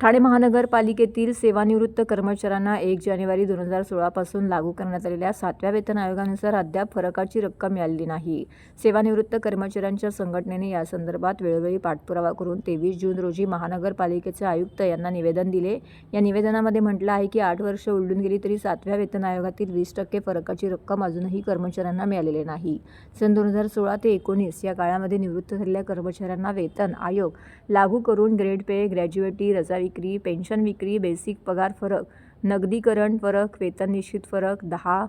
ठाणे महानगरपालिकेतील सेवानिवृत्त कर्मचाऱ्यांना एक जानेवारी दोन हजार सोळापासून लागू करण्यात आलेल्या सातव्या वेतन आयोगानुसार अद्याप फरकाची रक्कम मिळालेली नाही. सेवानिवृत्त कर्मचाऱ्यांच्या संघटनेने यासंदर्भात वेळोवेळी पाठपुरावा करून तेवीस जून रोजी महानगरपालिकेचे आयुक्त यांना निवेदन दिले. या निवेदनामध्ये म्हटलं आहे की आठ वर्ष उलडून गेली तरी सातव्या वेतन आयोगातील वीस टक्के फरकाची रक्कम अजूनही कर्मचाऱ्यांना मिळालेली नाही. सन दोन हजार सोळा ते एकोणीस या काळामध्ये निवृत्त झालेल्या कर्मचाऱ्यांना वेतन आयोग लागू करून ग्रेड पे ग्रॅज्युएटी रजावी विक्री पेन्शन विक्री बेसिक पगार फरक नगदीकरण फरक वेतन निश्चित फरक दहा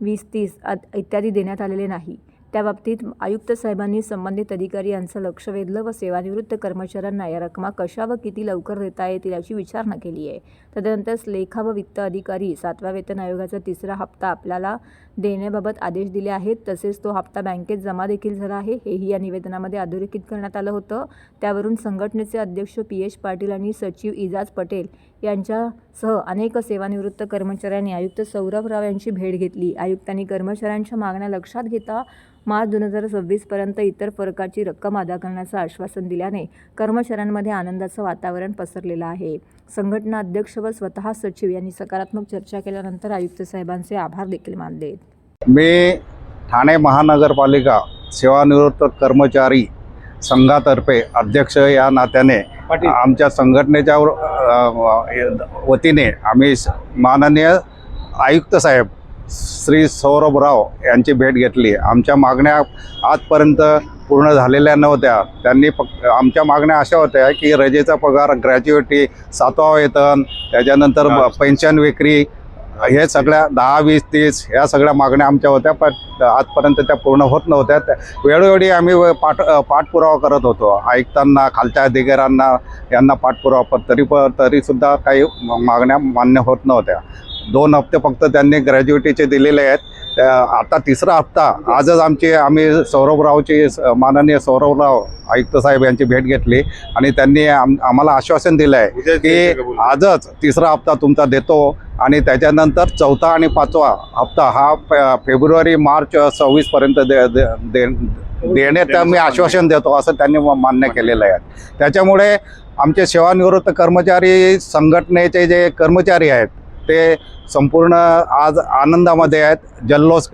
वीस तीस इत्यादी देण्यात आलेले नाही. त्याबाबतीत आयुक्त साहेबांनी संबंधित अधिकारी यांचं लक्ष वेधलं व सेवानिवृत्त कर्मचाऱ्यांना या रकमा कशा व किती लवकर देता येतील याची विचारणा केली आहे. तदनंतर लेखा व वित्त अधिकारी सातव्या वेतन आयोगाचा तिसरा हप्ता आपल्याला देण्याबाबत आदेश दिले आहेत. तसेच तो हप्ता बँकेत जमा देखील झाला आहे. हेही या निवेदनामध्ये अधोरेखित करण्यात आलं होतं. त्यावरून संघटनेचे अध्यक्ष पी एच पाटील आणि सचिव इजाज पटेल यांच्यासह अनेक सेवानिवृत्त कर्मचाऱ्यांनी आयुक्त सौरभ राव यांची भेट घेतली. आयुक्तांनी कर्मचाऱ्यांच्या मागण्या लक्षात घेता मार्च दोन हजार सव्वीसपर्यंत इतर फरकाची रक्कम अदा करण्याचं आश्वासन दिल्याने कर्मचाऱ्यांमध्ये आनंदाचं वातावरण पसरलेलं आहे. संघटना अध्यक्ष व स्वतः सचिव यांनी सकारात्मक चर्चा केल्यानंतर आयुक्त साहेबांचे आभार देखील मानले. मी ठाणे महानगरपालिका सेवानिवृत्त कर्मचारी संघातर्फे अध्यक्ष या नात्याने आमच्या संघटनेच्या वतीने आम्ही माननीय आयुक्त साहेब श्री सौरभ राव यांची भेट घेतली. आमच्या मागण्या आजपर्यंत पूर्ण झालेल्या नव्हत्या. त्यांनी फक्त आमच्या मागण्या अशा होत्या की रजेचा पगार ग्रॅज्युएटी सातवा वेतन त्याच्यानंतर पेन्शन विक्री हे सगळ्या दहा वीस तीस ह्या सगळ्या मागण्या आमच्या होत्या पण आजपर्यंत त्या पूर्ण होत नव्हत्या. त्या वेळोवेळी आम्ही पाठ पाठपुरावा करत होतो. आयुक्तांना खालच्या अधिकाऱ्यांना यांना पाठपुरावा पण तरी पण तरीसुद्धा काही मागण्या मान्य होत नव्हत्या. दोन हप्ते फक्त त्यांनी ग्रॅज्युएटीचे दिलेले आहेत. आता तिसरा हप्ता आजच आमची आम्ही सौरभरावची माननीय सौरभराव आयुक्त साहेब यांची भेट घेतली आणि त्यांनी आम आम्हाला आश्वासन दिलं आहे की आजच तिसरा हप्ता तुमचा देतो. आणि त्याच्यानंतर चौथा आणि पाचवा हप्ता हा फेब्रुवारी मार्च सव्वीसपर्यंत दे दे दे- देण्याचं मी आश्वासन देतो असं त्यांनी मान्य केलेलं आहे. त्याच्यामुळे आमचे सेवानिवृत्त कर्मचारी संघटनेचे जे कर्मचारी आहेत ते संपूर्ण आज आनंदामध्ये आहेत जल्लोष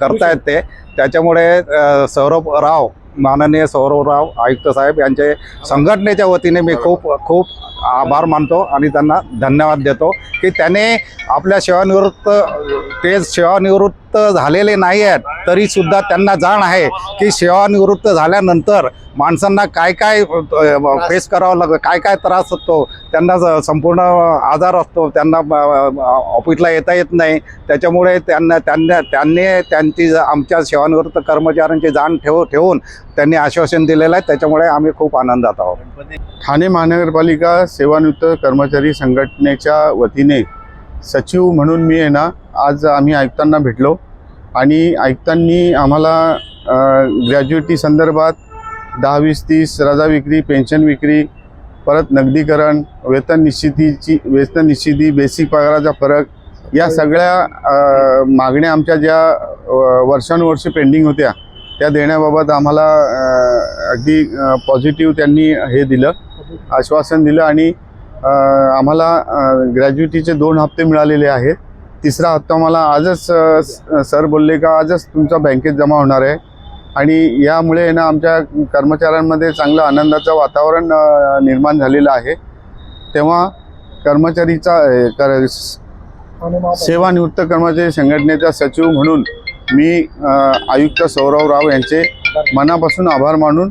करतायत ते. त्याच्यामुळे सौरभ राव माननीय सौरवराव आयुक्त साहेब यांचे संघटनेच्या वतीने मी खूप खूप आभार मानतो आणि त्यांना धन्यवाद देतो की त्याने आपल्या सेवानिवृत्त ते सेवानिवृत्त झालेले नाही आहेत तरीसुद्धा त्यांना जाण आहे की सेवानिवृत्त झाल्यानंतर माणसांना काय काय फेस करावं लागतं काय काय त्रास होतो त्यांना संपूर्ण आजार असतो त्यांना ऑफिसला येता येत नाही. त्याच्यामुळे त्यांना त्यांना त्यांनी त्यांची ज- आमच्या सेवानिवृत्त कर्मचाऱ्यांची जाण ठेव ठेवून त्यांनी आश्वासन दिलेलं आहे. त्याच्यामुळे आम्ही खूप आनंदात आहोत. ठाणे महानगरपालिका सेवानिवृत्त कर्मचारी संघटनेच्या वतीने सचिव म्हणून मी आहे ना आज आम्ही आयुक्तांना भेटलो. आणि आयुक्तांनी आम्हाला ग्रॅज्युएटी संदर्भात दहा वीस तीस रजा विक्री पेन्शन विक्री परत नगदीकरण वेतन निश्चितीची वेतन निश्चिती बेसिक पगाराचा फरक या सगळ्या अ, मागण्या आमच्या ज्या वर्षानुवर्षे पेंडिंग होत्या त्या देण्याबाबत आम्हाला अगदी पॉझिटिव्ह त्यांनी हे दिलं आश्वासन दिलं आणि आम्हाला ग्रॅज्युएटीचे दोन हप्ते मिळालेले आहेत. तिसरा हप्ता मला आजच सर बोलले का आजच तुमचा बँकेत जमा होणार आहे. आणि यामुळे ना आमच्या कर्मचाऱ्यांमध्ये चांगलं आनंदाचं वातावरण निर्माण झालेलं आहे. तेव्हा कर्मचारीचा कर सेवानिवृत्त कर्मचारी संघटनेचा सचिव म्हणून मी आयुक्त सौरव राव यांचे मनापासून आभार मानून